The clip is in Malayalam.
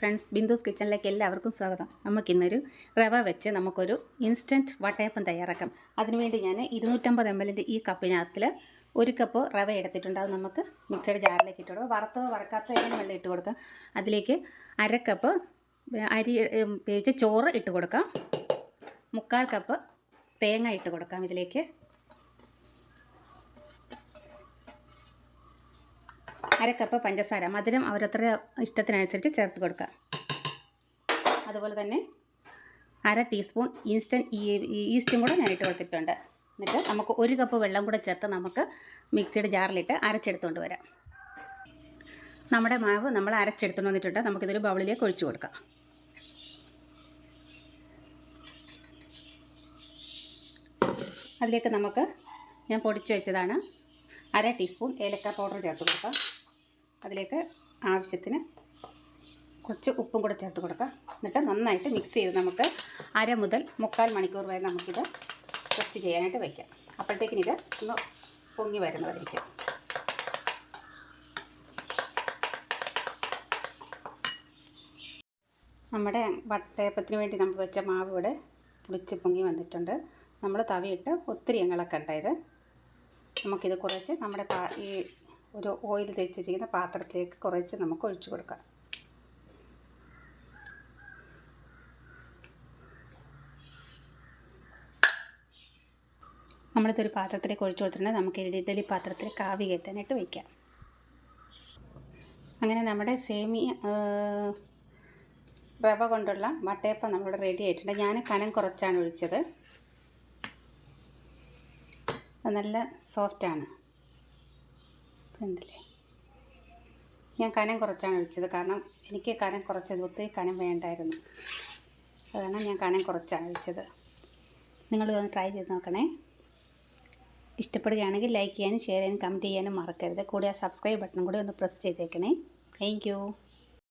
ഫ്രണ്ട്സ് ബിന്ദുസ് കിച്ചണിലേക്ക് എല്ലാവർക്കും സ്വാഗതം. നമുക്കിന്നൊരു റവ വെച്ച് നമുക്കൊരു ഇൻസ്റ്റന്റ് വട്ടയപ്പം തയ്യാറാക്കാം. അതിനുവേണ്ടി ഞാൻ ഇരുന്നൂറ്റമ്പത് എം എല്ലിന്റെ ഈ കപ്പിനകത്തിൽ ഒരു കപ്പ് റവ എടുത്തിട്ടുണ്ട്. അത് നമുക്ക് മിക്സഡ് ജാറിലേക്ക് ഇട്ട് കൊടുക്കാം. വറുത്തത് വറക്കാത്ത ഏതെങ്കിലും വെള്ളം ഇട്ട് കൊടുക്കാം. അതിലേക്ക് അര കപ്പ് അരി വേവിച്ച ചോറ് ഇട്ട് കൊടുക്കാം. മുക്കാൽ കപ്പ് തേങ്ങ ഇട്ട് കൊടുക്കാം ഇതിലേക്ക്. അര കപ്പ് പഞ്ചസാര. മധുരം അവരത്ര ഇഷ്ടത്തിനനുസരിച്ച് ചേർത്ത് കൊടുക്കുക. അതുപോലെ തന്നെ അര ടീസ്പൂൺ ഇൻസ്റ്റന്റ് ഈസ്റ്റും കൂടെ ഞാനിട്ട് കൊടുത്തിട്ടുണ്ട്. എന്നിട്ട് നമുക്ക് ഒരു കപ്പ് വെള്ളം കൂടെ ചേർത്ത് നമുക്ക് മിക്സിയുടെ ജാറിലിട്ട് അരച്ചെടുത്തുകൊണ്ട് വരാം. നമ്മുടെ മാവ് നമ്മൾ അരച്ചെടുത്തുകൊണ്ട് വന്നിട്ടുണ്ട്. നമുക്കിതൊരു ബൗളിലേക്ക് ഒഴിച്ചു കൊടുക്കാം. അതിലേക്ക് നമുക്ക് ഞാൻ പൊടിച്ചു വെച്ചതാണ് അര ടീസ്പൂൺ ഏലക്ക പൗഡർ ചേർത്ത് കൊടുക്കാം. അതിലേക്ക് ആവശ്യത്തിന് കുറച്ച് ഉപ്പും കൂടെ ചേർത്ത് കൊടുക്കാം. എന്നിട്ട് നന്നായിട്ട് മിക്സ് ചെയ്ത് നമുക്ക് അര മുതൽ മുക്കാൽ മണിക്കൂർ വരെ നമുക്കിത് റെസ്റ്റ് ചെയ്യാനായിട്ട് വയ്ക്കാം അപ്പോഴത്തേക്കിന് ഇത് ഒന്ന് പൊങ്ങി വരുന്നതായിരിക്കും. നമ്മുടെ വട്ടയപ്പത്തിന് വേണ്ടി നമ്മൾ വെച്ച മാവ് ഇവിടെ പുളിച്ച് പൊങ്ങി വന്നിട്ടുണ്ട്. നമ്മൾ തവിയിട്ട് ഒത്തിരി ഇളക്കണ്ട ഇത് നമുക്കിത് കുറച്ച് നമ്മുടെ ഈ ഒരു ഓയിൽ തേച്ച് വെച്ചിരിക്കുന്ന പാത്രത്തിലേക്ക് കുറച്ച് നമുക്ക് ഒഴിച്ചു കൊടുക്കാം. നമ്മളിതൊരു പാത്രത്തിലേക്ക് ഒഴിച്ചു കൊടുത്തിട്ടുണ്ടെങ്കിൽ നമുക്ക് ഇഡലി പാത്രത്തിൽ കാവി കയറ്റാനായിട്ട് വയ്ക്കാം അങ്ങനെ നമ്മുടെ സേമിയ റവ കൊണ്ടുള്ള വട്ടയപ്പം നമ്മളിവിടെ റെഡി ആയിട്ടുണ്ട്. ഞാൻ കനം കുറച്ചാണ് ഒഴിച്ചത്. നല്ല സോഫ്റ്റാണ് കണ്ടില്ലേ? ഞാൻ കനം കുറച്ചാണ് ഒഴിച്ചത്. കാരണം എനിക്ക് കനം കുറച്ചത് ഒത്തിരി കനം വേണ്ടായിരുന്നു. അതാണ് ഞാൻ കനം കുറച്ചാണ് ഒഴിച്ചത്. നിങ്ങൾ ഒന്ന് ട്രൈ ചെയ്ത് നോക്കണേ. ഇഷ്ടപ്പെടുകയാണെങ്കിൽ ലൈക്ക് ചെയ്യാനും ഷെയർ ചെയ്യാനും കമന്റ് ചെയ്യാനും മറക്കരുത്. കൂടെ ആ സബ്സ്ക്രൈബ് ബട്ടൺ കൂടി ഒന്ന് പ്രസ് ചെയ്തേക്കണേ. താങ്ക്